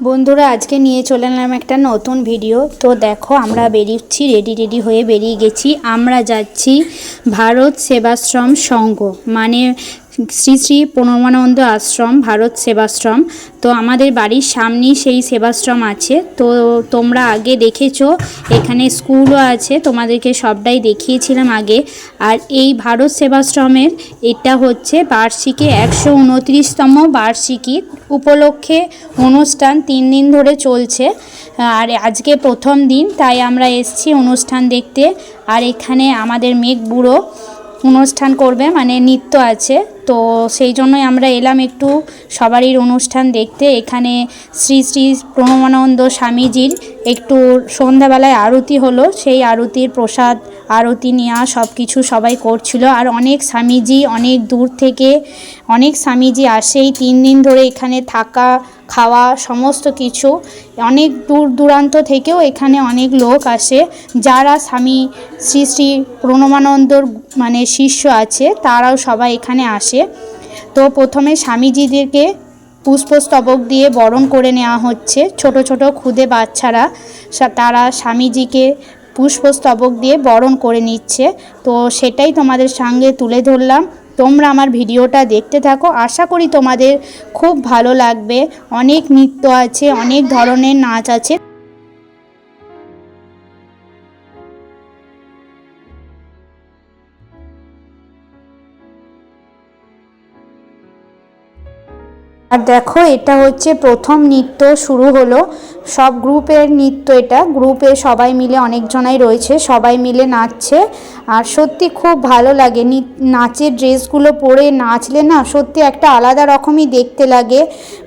বন্ধুরা, আজকে নিয়ে চলে এলাম একটা নতুন ভিডিও তো দেখো, আমরা বেরিয়েছি রেডি রেডি হয়ে বেরিয়ে গেছি। আমরা যাচ্ছি ভারত সেবাশ্রম সংঘ। মানে শ্রী শ্রী প্রণমানন্দ আশ্রম, ভারত সেবাশ্রম। তো আমাদের বাড়ির সামনেই সেই সেবাশ্রম আছে। তো তোমরা আগে দেখেছ, এখানে স্কুলও আছে। তোমাদেরকে সবটাই দেখিয়েছিলাম আগে। আর এই ভারত সেবাশ্রমের, এটা হচ্ছে বার্ষিকী একশো উনত্রিশতম বার্ষিকী। উপলক্ষে অনুষ্ঠান তিন দিন ধরে চলছে। আর আজকে প্রথম দিন, তাই আমরা এসছি অনুষ্ঠান দেখতে। আর এখানে আমাদের মেঘ বুড়ো অনুষ্ঠান করবে মানে নৃত্য আছে। তো সেই জন্যই আমরা এলাম একটু সবারই অনুষ্ঠান দেখতে। এখানে শ্রী শ্রী প্রণমানন্দ স্বামীজির একটু সন্ধ্যাবেলায় আরতি হলো। সেই আরতির প্রসাদ আরতি নেওয়া সব কিছু সবাই করছিল। আর অনেক স্বামীজি অনেক দূর থেকে, অনেক স্বামীজি আসে এই তিন দিন ধরে এখানে থাকা, খাওয়া, সমস্ত কিছু। অনেক দূর দূরান্ত থেকেও এখানে অনেক লোক আসে। যারা স্বামী, শ্রী শ্রী প্রণমানন্দর মানে শিষ্য আছে, তারাও সবাই এখানে আসে। তো প্রথমে স্বামীজিদেরকে পুষ্পস্তবক দিয়ে বরণ করে নেওয়া হচ্ছে। ছোট ছোট খুদে বাচ্চারা তারা স্বামীজিকে পুষ্পস্তবক দিয়ে বরণ করে নিচ্ছে। তো সেটাই তোমাদের সঙ্গে তুলে ধরলাম। তোমরা আমার ভিডিওটা দেখতে থাকো। আশা করি তোমাদের খুব ভালো লাগবে। অনেক নৃত্য আছে, অনেক ধরনের নাচ আছে। আর দেখো, এটা হচ্ছে প্রথম নৃত্য শুরু হলো। সব গ্রুপের নৃত্য এটা। গ্রুপে সবাই মিলে অনেকজনাই রয়েছে, সবাই মিলে নাচছে। আর সত্যি খুব ভালো লাগে। নাচের ড্রেসগুলো পরে নাচলে না সত্যি একটা আলাদা রকমই দেখতে লাগে।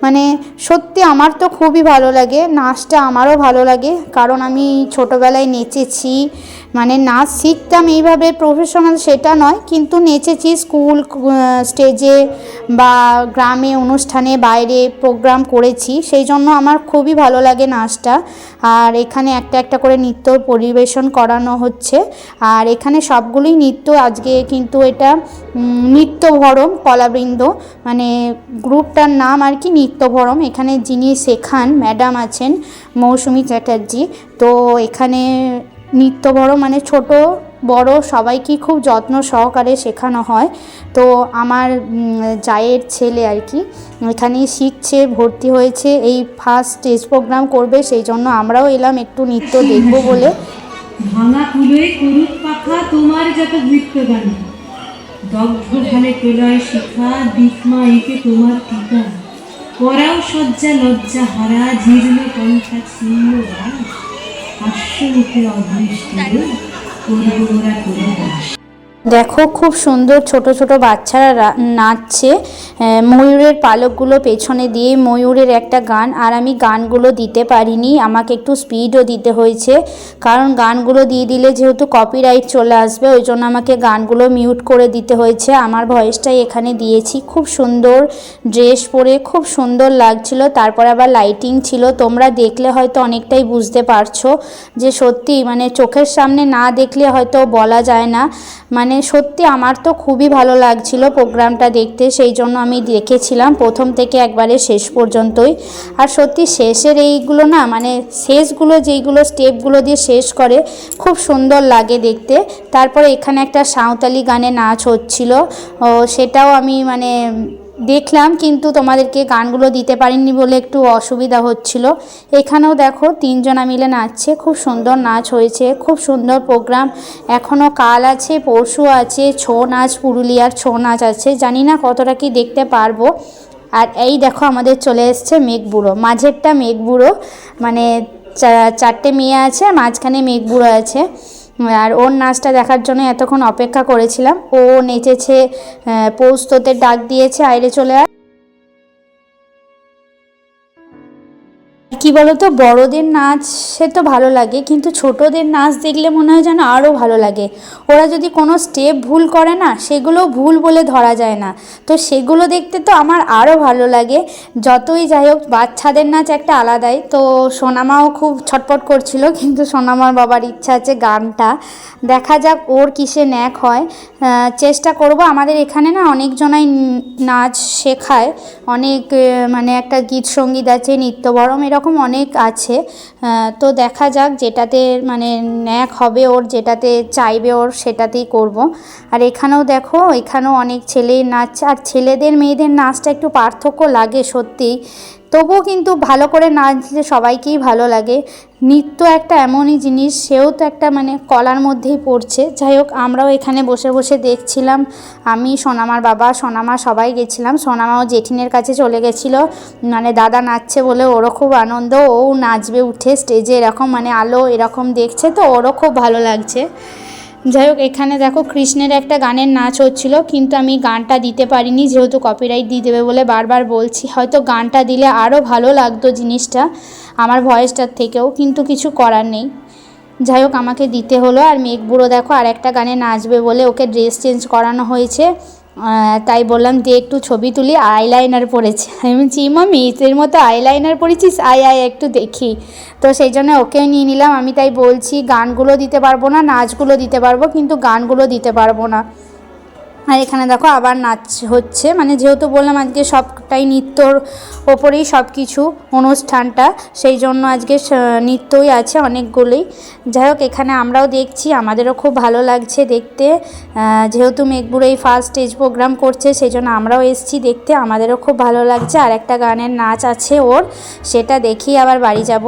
মানে সত্যি আমার তো খুবই ভালো লাগে, নাচটা আমারও ভালো লাগে। কারণ আমি ছোটোবেলায় নেচেছি মানে নাচ শিখতাম এইভাবে প্রফেশনাল সেটা নয়, কিন্তু নেচেছি স্কুল স্টেজে বা গ্রামে, অনুষ্ঠানে, বাইরে প্রোগ্রাম করেছি। সেই জন্য আমার খুবই ভালো লাগে নাচটা। আর এখানে একটা একটা করে নৃত্য পরিবেশন করানো হচ্ছে। আর এখানে সবগুলোই নৃত্য, আজকে কিন্তু এটা নৃত্যভরম, কলাবৃন্দ। মানে গ্রুপটার নাম আর কি নৃত্যভরম। এখানে যিনি শেখান ম্যাডাম আছেন মৌসুমি চ্যাটার্জি। তো এখানে নৃত্য বড় মানে ছোট, বড় সবাইকেই খুব যত্ন সহকারে শেখানো হয়। তো আমার জায়ের ছেলে আর কি এখানেই শিখছে, ভর্তি হয়েছে, এই ফার্স্ট স্টেজ প্রোগ্রাম করবে, সেই জন্য আমরাও এলাম একটু নৃত্য দেখব বলে। ভাঙা কুলোয় পাখা, তোমার যত নৃত্য গান শিখা দিকমা একে তোমার টিকা পরাও সজ্জা লজ্জা হারা, জীর্ণ কণ্ঠা ছিন্ন গান হাস্যমুখে অদৃষ্টি করব ওরা করে দাস দেখো খুব সুন্দর ছোট ছোট বাচ্চারা নাচছে। ময়ূরের পালকগুলো পেছনে দিয়ে ময়ূরের একটা গান, আর আমি গানগুলো দিতে পারিনি, আমাকে একটু স্পিডও দিতে হয়েছে। কারণ গানগুলো দিয়ে দিলে যেহেতু কপিরাইট চলে আসবে, ওই জন্য আমাকে গানগুলো মিউট করে দিতে হয়েছে। আমার ভয়েসটাই এখানে দিয়েছি। খুব সুন্দর ড্রেস পরে, খুব সুন্দর লাগছিল। তারপর আবার লাইটিং ছিল। তোমরা দেখলে হয়তো অনেকটাই বুঝতে পারছ যে সত্যি মানে চোখের সামনে না দেখলে হয়তো বলা যায় না। মানে সত্যি আমার তো খুবই ভালো লাগছিল প্রোগ্রামটা দেখতে, সেই জন্য আমি দেখেছিলাম প্রথম থেকে একবারে শেষ পর্যন্তই। আর সত্যি শেষের এইগুলো না মানে শেষগুলো যেইগুলো স্টেপগুলো দিয়ে শেষ করে, খুব সুন্দর লাগে দেখতে। তারপরে এখানে একটা সাঁওতালি গানে নাচ হচ্ছিল সেটাও আমি মানে দেখলাম কিন্তু তোমাদেরকে গানগুলো দিতে পারিনি বলে একটু অসুবিধা হচ্ছিল। এখানেও দেখো তিনজনা মিলে নাচছে, খুব সুন্দর নাচ হয়েছে, খুব সুন্দর প্রোগ্রাম এখনও কাল আছে, পরশু আছে, ছৌ নাচ, পুরুলিয়ার ছৌ নাচ আছে। জানি না কতটা কি দেখতে পারব। আর এই দেখো আমাদের চলে এসছে মেঘবুড়ো। মাঝেরটা মেঘবুড়ো মানে চারটে মেয়ে আছে মাঝখানে মেঘবুড়ো আছে। আর ওর নাচটা দেখার জন্য এতক্ষণ অপেক্ষা করেছিলাম। ও নেচেছে পৌস্ততে ডাক দিয়েছে, আইরে চলে আয়। কি বলতো? বড়দের নাচ সে তো ভালো লাগে, কিন্তু ছোটদের নাচ দেখলে মনে হয় যেন আরও ভালো লাগে। ওরা যদি কোনো স্টেপ ভুল করে না সেগুলো ভুল বলে ধরা যায় না। তো সেগুলো দেখতে তো আমার আরও ভালো লাগে। যতই যাই হোক, বাচ্চাদের নাচ একটা আলাদাই। তো সোনামাও খুব ছটপট করছিল, কিন্তু সোনামার বাবার ইচ্ছা আছে গানটা। দেখা যাক ওর কিসে ন্যাক হয়। চেষ্টা করব। আমাদের এখানে না অনেকজনাই নাচ শেখায়। অনেক মানে একটা গীত সংগীত আছে নৃত্যবরম এরকম অনেক আছে। তো দেখা যাক যেটাতে মানে ন্যাক হবে ওর, যেটাতে চাইবে ওর, সেটাতেই করব। আর এখানেও দেখো, এখানেও অনেক ছেলে নাচ, আর ছেলেদের, মেয়েদের নাচটা একটু পার্থক্য লাগে সত্যিই। তবুও কিন্তু ভালো করে নাচলে সবাইকেই ভালো লাগে। নৃত্য একটা এমনই জিনিস, সেও তো একটা মানে কলার মধ্যেই পড়ছে। যাই হোক, আমরাও এখানে বসে বসে দেখছিলাম। আমি, সোনামার বাবা, সোনামা সবাই গেছিলাম। সোনামাও জেঠিনের কাছে চলে গেছিল। মানে দাদা নাচছে বলে ওরও খুব আনন্দ, ও নাচবে উঠে স্টেজে এরকম মানে আলো এরকম দেখছে তো ওরও খুব ভালো লাগছে। যাই হোক, এখানে দেখো কৃষ্ণের একটা গানের নাচ হচ্ছিল, কিন্তু আমি গানটা দিতে পারিনি, যেহেতু কপিরাইট দিয়ে দেবে বলে বারবার বলছি। হয়তো গানটা দিলে আরও ভালো লাগতো জিনিসটা, আমার ভয়েসটার থেকেও, কিন্তু কিছু করার নেই। যাই হোক, আমাকে দিতে হলো, আর মেঘ বুড়ো দেখো আর একটা গানে নাচবে বলে ওকে ড্রেস চেঞ্জ করানো হয়েছে। তাই বললাম যে একটু ছবি তুলি আইলাইনার পরেছে। আমি বলছি মামি এর মতো আইলাইনার পরেছিস? আই আই একটু দেখি। তো সেই জন্য ওকেও নিয়ে নিলাম। আমি তাই বলছি, গানগুলো দিতে পারব না, নাচগুলো দিতে পারব, কিন্তু গানগুলো দিতে পারব না। আর এখানে দেখো আবার নাচ হচ্ছে। মানে যেহেতু বললাম আজকে সবটাই নৃত্যর ওপরেই সব কিছু অনুষ্ঠানটা, সেই জন্য আজকে নৃত্যই আছে অনেকগুলোই। যাই হোক, এখানে আমরাও দেখছি, আমাদেরও খুব ভালো লাগছে দেখতে। যেহেতু মেঘবুড়ো এই ফার্স্ট স্টেজ প্রোগ্রাম করছে, সেই জন্য আমরাও এসছি দেখতে, আমাদেরও খুব ভালো লাগছে। আর একটা গানের নাচ আছে ওর, সেটা দেখি আবার বাড়ি যাব।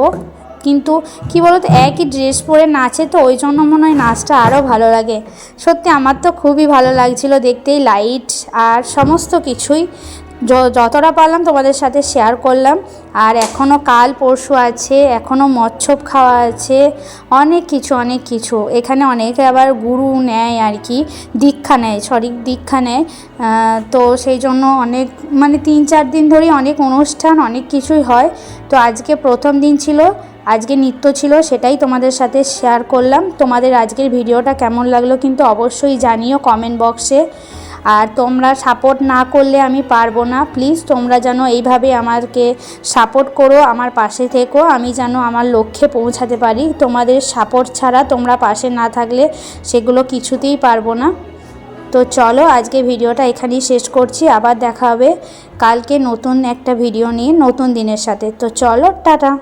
কিন্তু কি বলতো, একই ড্রেস পরে নাচে তো ওই জন্য মনে হয় নাচটা আরও ভালো লাগে। সত্যি আমার তো খুবই ভালো লাগছিল দেখতেই লাইট আর সমস্ত কিছুই। যতটা পারলাম তোমাদের সাথে শেয়ার করলাম। আর এখনও কাল পরশু আছে এখনও মচ্ছপ খাওয়া আছে, অনেক কিছু অনেক কিছু। এখানে অনেকে আবার গুরু নেয় আর কি, দীক্ষা নেয় সরি দীক্ষা নেয়। তো সেই জন্য অনেক মানে তিন চার দিন ধরেই অনেক অনুষ্ঠান, অনেক কিছুই হয়। তো আজকে প্রথম দিন ছিল আজকে নৃত্য ছিল, সেটাই তোমাদের সাথে শেয়ার করলাম। তোমাদের আজকের ভিডিওটা কেমন লাগল কিন্তু অবশ্যই জানিও কমেন্ট বক্সে আর তোমরা সাপোর্ট না করলে আমি পারব না। প্লিজ তোমরা যেন এইভাবে আমাকে সাপোর্ট করো, আমার পাশে থেকো। আমি যেন আমার লক্ষ্যে পৌঁছাতে পারি। তোমাদের সাপোর্ট ছাড়া তোমরা পাশে না থাকলে সেগুলো কিছুতেই পারব না। তো চলো আজকে ভিডিওটা এখানেই শেষ করছি। আবার দেখা হবে। কালকে নতুন একটা ভিডিও নিয়ে, নতুন দিনের সাথে। তো চলো, টাটা।